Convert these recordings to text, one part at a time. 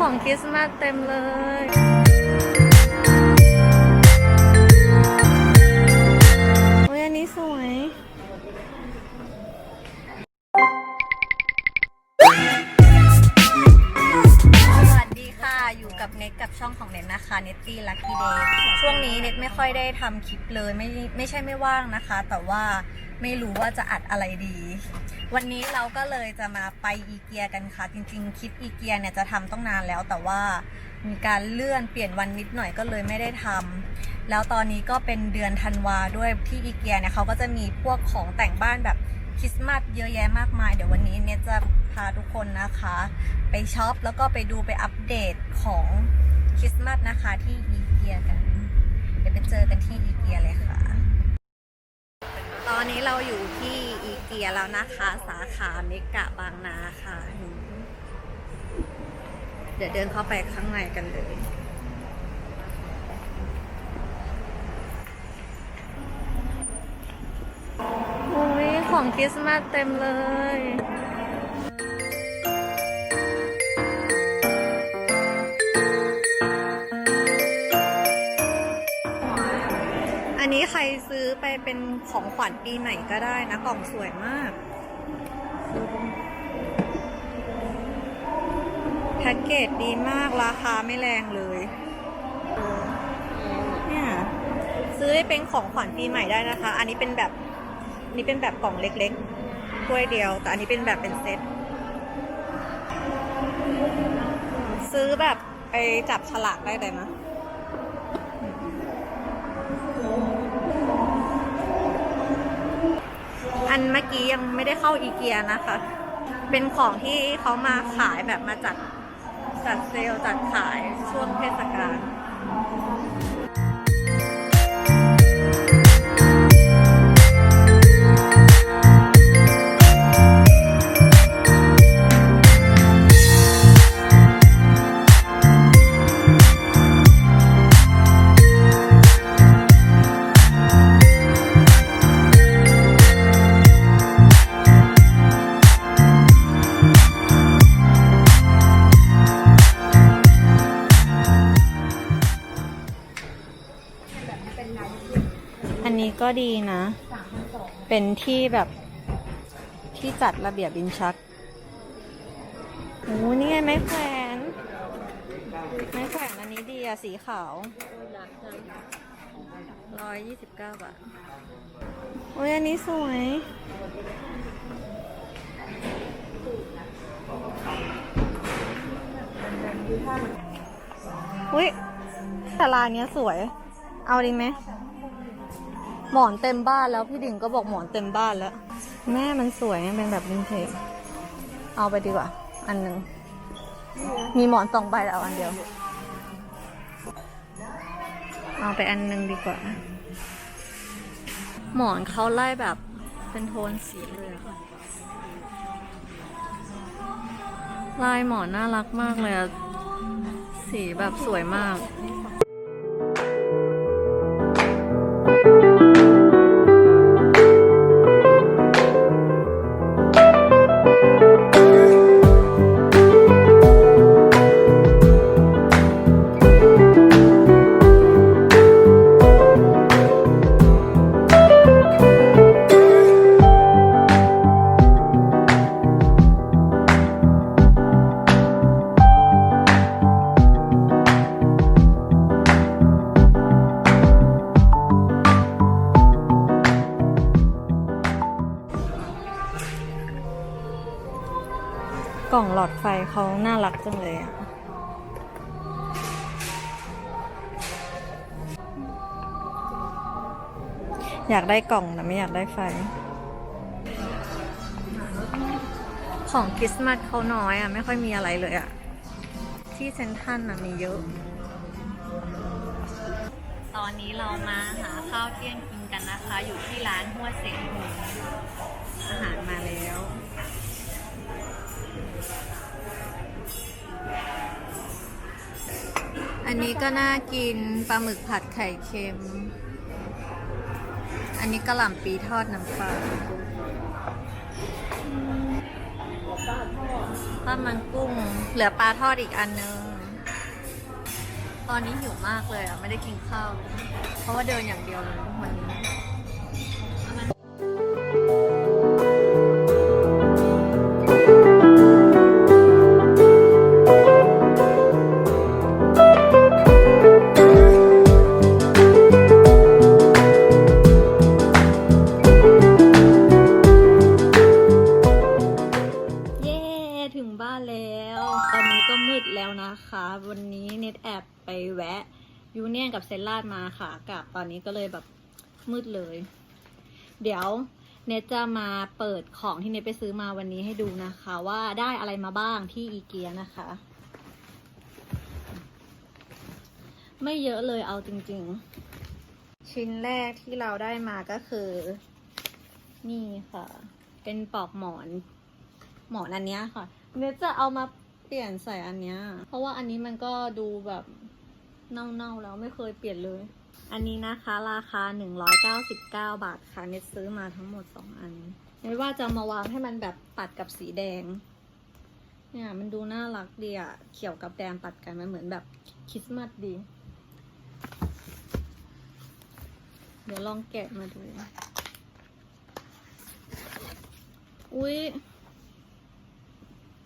ของคริสต์มาสเต็มเลยโอ้ยอันนี้สวย กับเน็ตกับช่องของเน็ตนะคะเน็ตตี้ลัคกี้เดย์ช่วงนี้เน็ตไม่ค่อยได้ทำคลิปเลยไม่ไม่ใช่ไม่ว่างนะคะ แต่ว่าไม่รู้ว่าจะอัดอะไรดี วันนี้เราก็เลยจะมาไปอีเกียกันค่ะ จริง ๆ คลิปอีเกียเนี่ยจะทำต้องนานแล้ว แต่ว่ามีการเลื่อนเปลี่ยนวันนิดหน่อยก็เลยไม่ได้ทำ แล้วตอนนี้ก็เป็นเดือนธันวาด้วยที่อีเกียเนี่ยเขาก็จะมีพวกของแต่งบ้านแบบคริสต์มาสเยอะแยะมากมาย เดี๋ยววันนี้เนี่ยจะพาทุกคนนะคะ ไปช็อปแล้วก็ไปดูไปอัป เดตของคริสต์มาสนะคะที่อีเกียกัน เดี๋ยวไปเจอกันที่อีเกียเลยค่ะ ตอนนี้เราอยู่ที่อีเกียแล้วนะคะ สาขาเมกะบางนาค่ะ เดี๋ยวเดินเข้าไปข้างในกันเลยโอ้ยของคริสต์มาสเต็มเลย ซื้อไปเป็นของขวัญปีใหม่ก็ได้นะ กล่องสวยมาก แพ็กเกจดีมากราคาไม่แรงเลย เนี่ยซื้อได้เป็นของขวัญปีใหม่ได้นะคะ อันนี้เป็นแบบนนี้เป็นแบบกล่องเล็กๆถ้วยเดียว แต่อันนี้เป็นแบบเป็นเซต ซื้อแบบไปจับฉลากได้เลยนะ อันเมื่อกี้ยังไม่ได้เข้าอีเกียนะคะ เป็นของที่เขามาขายแบบมาจัดจัดเซลล์จัดขายช่วงเทศกาล ก็ดีนะ เป็นที่แบบที่จัดระเบียบบินชักโอ้นี่ไงไม้แขวน ไม้แขวนอันนี้ดีอะสีขาวร้อยยี่สิบเก้าบาท โอ้ยอันนี้สวย อุ้ยแต่ลายเนี้ยสวย เอาดีไหม หมอนเต็มบ้านแล้วพี่ดิ่งก็บอกหมอนเต็มบ้านแล้ว แม่มันสวยมันเป็นแบบวินเทจเอาไปดีกว่า อันหนึ่งมีหมอนสองใบแต่เอาอันเดียว เอาไปอันหนึ่งดีกว่า หมอนเขาไล่แบบเป็นโทนสีเลยอะลายหมอนน่ารักมากเลยอะสีแบบสวยมาก กล่องหลอดไฟเขาน่ารักจังเลยอะอยากได้กล่องแต่ไม่อยากได้ไฟ ของคริสต์มาสเขาน้อยอะไม่ค่อยมีอะไรเลยอะที่เซนทันอะมีเยอะ ตอนนี้เรามาหาข้าวเที่ยงกินกันนะคะ อยู่ที่ร้านหัวเสงหงอาหารมาแล้ว อันนี้ก็น่ากินปลาหมึกผัดไข่เค็ม อันนี้กระหล่ำปีทอดน้ำปลาทอดมันกุ้ง เหลือปลาทอดอีกอันนึง ตอนนี้หิวมากเลยอะ ไม่ได้กินข้าวเลยเพราะว่าเดินอย่างเดียวเลยวันนี้ แวะยูเนียนกับเซนลาดมาค่ะกับตอนนี้ก็เลยแบบมืดเลย เดี๋ยวเนตจะมาเปิดของที่เนตไปซื้อมาวันนี้ให้ดูนะคะ ว่าได้อะไรมาบ้างที่อีเกียนะคะ ไม่เยอะเลยเอาจริง ๆ ชิ้นแรกที่เราได้มาก็คือ นี่ค่ะ เป็นปลอกหมอน หมอนอันเนี้ยค่ะ เนจะเอามาเปลี่ยนใส่อันเนี้ยเพราะว่าอันนี้มันก็ดูแบบ เน่าๆแล้วไม่เคยเปลี่ยนเลย อันนี้นะคะราคา 199 บาทค่ะเนยซื้อมาทั้งหมด 2 อันเนยว่าจะมาวางให้มันแบบตัดกับสีแดง เนี่ยมันดูน่ารักดีอะเขียวกับแดงตัดกันมันเหมือนแบบคริสต์มาสดี เดี๋ยวลองแกะมาดู อุ๊ย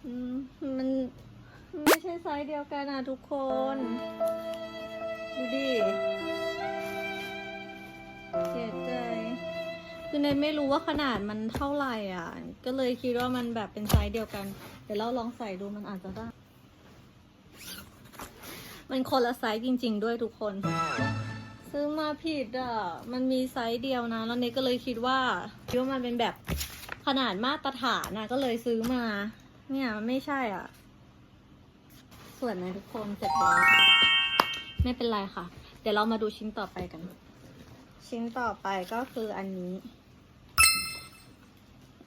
อืมมันไม่ใช่ไซส์เดียวกันอะทุกคน ดูดิเสียใจ คือเนยไม่รู้ว่าขนาดมันเท่าไหร่อะ ก็เลยคิดว่ามันแบบเป็นไซส์เดียวกัน เดี๋ยวเราลองใส่ดูมันอาจจะได้ มันคนละไซส์จริง ๆ ด้วยทุกคน ซื้อมาผิดอะ มันมีไซส์เดียวนะ แล้วเนยก็เลยคิดว่าคิดว่ามันเป็นแบบขนาดมาตรฐานนะก็เลยซื้อมา เนี่ยมันไม่ใช่อะ ส่วนไหมทุกคนเสร็จแล้ว ไม่เป็นไรค่ะ เดี๋ยวเรามาดูชิ้นต่อไปกัน ชิ้นต่อไปก็คืออันนี้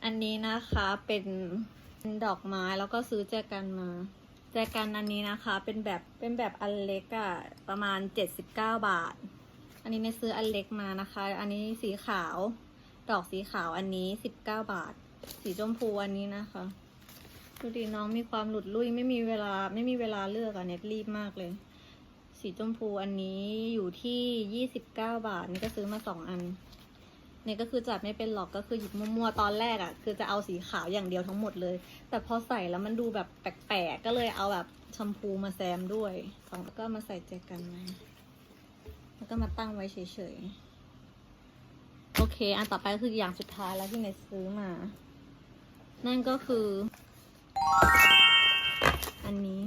อันนี้นะคะเป็นดอกไม้แล้วก็ซื้อแจกันมาแจกันอันนี้นะคะ เป็นแบบเป็นแบบอันเล็กอะประมาณเจ็ดสิบเก้าบาท อันนี้ไม่ซื้ออันเล็กมานะคะ อันนี้สีขาว ดอกสีขาวอันนี้สิบเก้าบาท สีชมพูอันนี้นะคะดูดิน้องมีความหลุดลุ่ยไม่มีเวลาไม่มีเวลาเลือกอะเน็ตรีบมากเลย สีชมพูอันนี้อยู่ที่ยี่สิบเก้าบาท นี่ก็ซื้อมาสองอัน เนี่ยก็คือจัดไม่เป็นหรอกก็คือหยิบมั่วๆตอนแรกอะ่ะ คือจะเอาสีขาวอย่างเดียวทั้งหมดเลย แต่พอใส่แล้วมันดูแบบแปลกๆก็เลยเอาแบบชมพูมาแซมด้วยสองแล้วก็มาใส่แจกันไว้แล้วก็มาตั้งไว้เฉยๆโอเค อันต่อไปคืออย่างสุดท้ายแล้วที่เนซื้อมา นั่นก็คือ อันนี้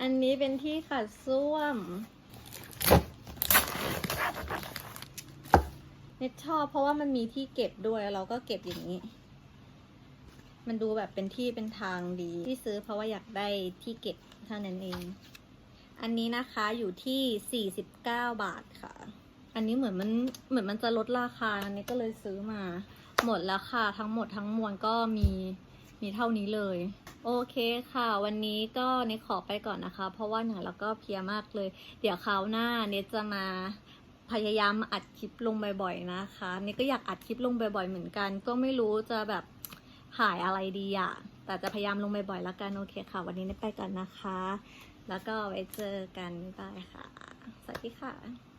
อันนี้เป็นที่ขัดส้วมเน็ตชอบเพราะว่ามันมีที่เก็บด้วยเราก็เก็บอย่างนี้ มันดูแบบเป็นที่เป็นทางดีที่ซื้อเพราะว่าอยากได้ที่เก็บเท่านั้นเอง อันนี้นะคะอยู่ที่ 49 บาทค่ะ อันนี้เหมือนมันเหมือนมันจะลดราคาอันนี้ก็เลยซื้อมา หมดแล้วค่ะทั้งหมดทั้งมวลก็มี มีเท่านี้เลย โอเคค่ะ วันนี้ก็เนทขอไปก่อนนะคะ เพราะว่าเหนื่อยแล้วก็เพียมากเลย เดี๋ยวคราวหน้าเนทจะมาพยายามอัดคลิปลงบ่อยๆนะคะเนทก็อยากอัดคลิปลงบ่อยๆเหมือนกัน ก็ไม่รู้จะแบบถ่ายอะไรดีอะแต่จะพยายามลงบ่อยๆแล้วกันโอเคค่ะ วันนี้เนทไปก่อนนะคะ แล้วก็ไว้เจอกันบ๊ายบายค่ะ สวัสดีค่ะ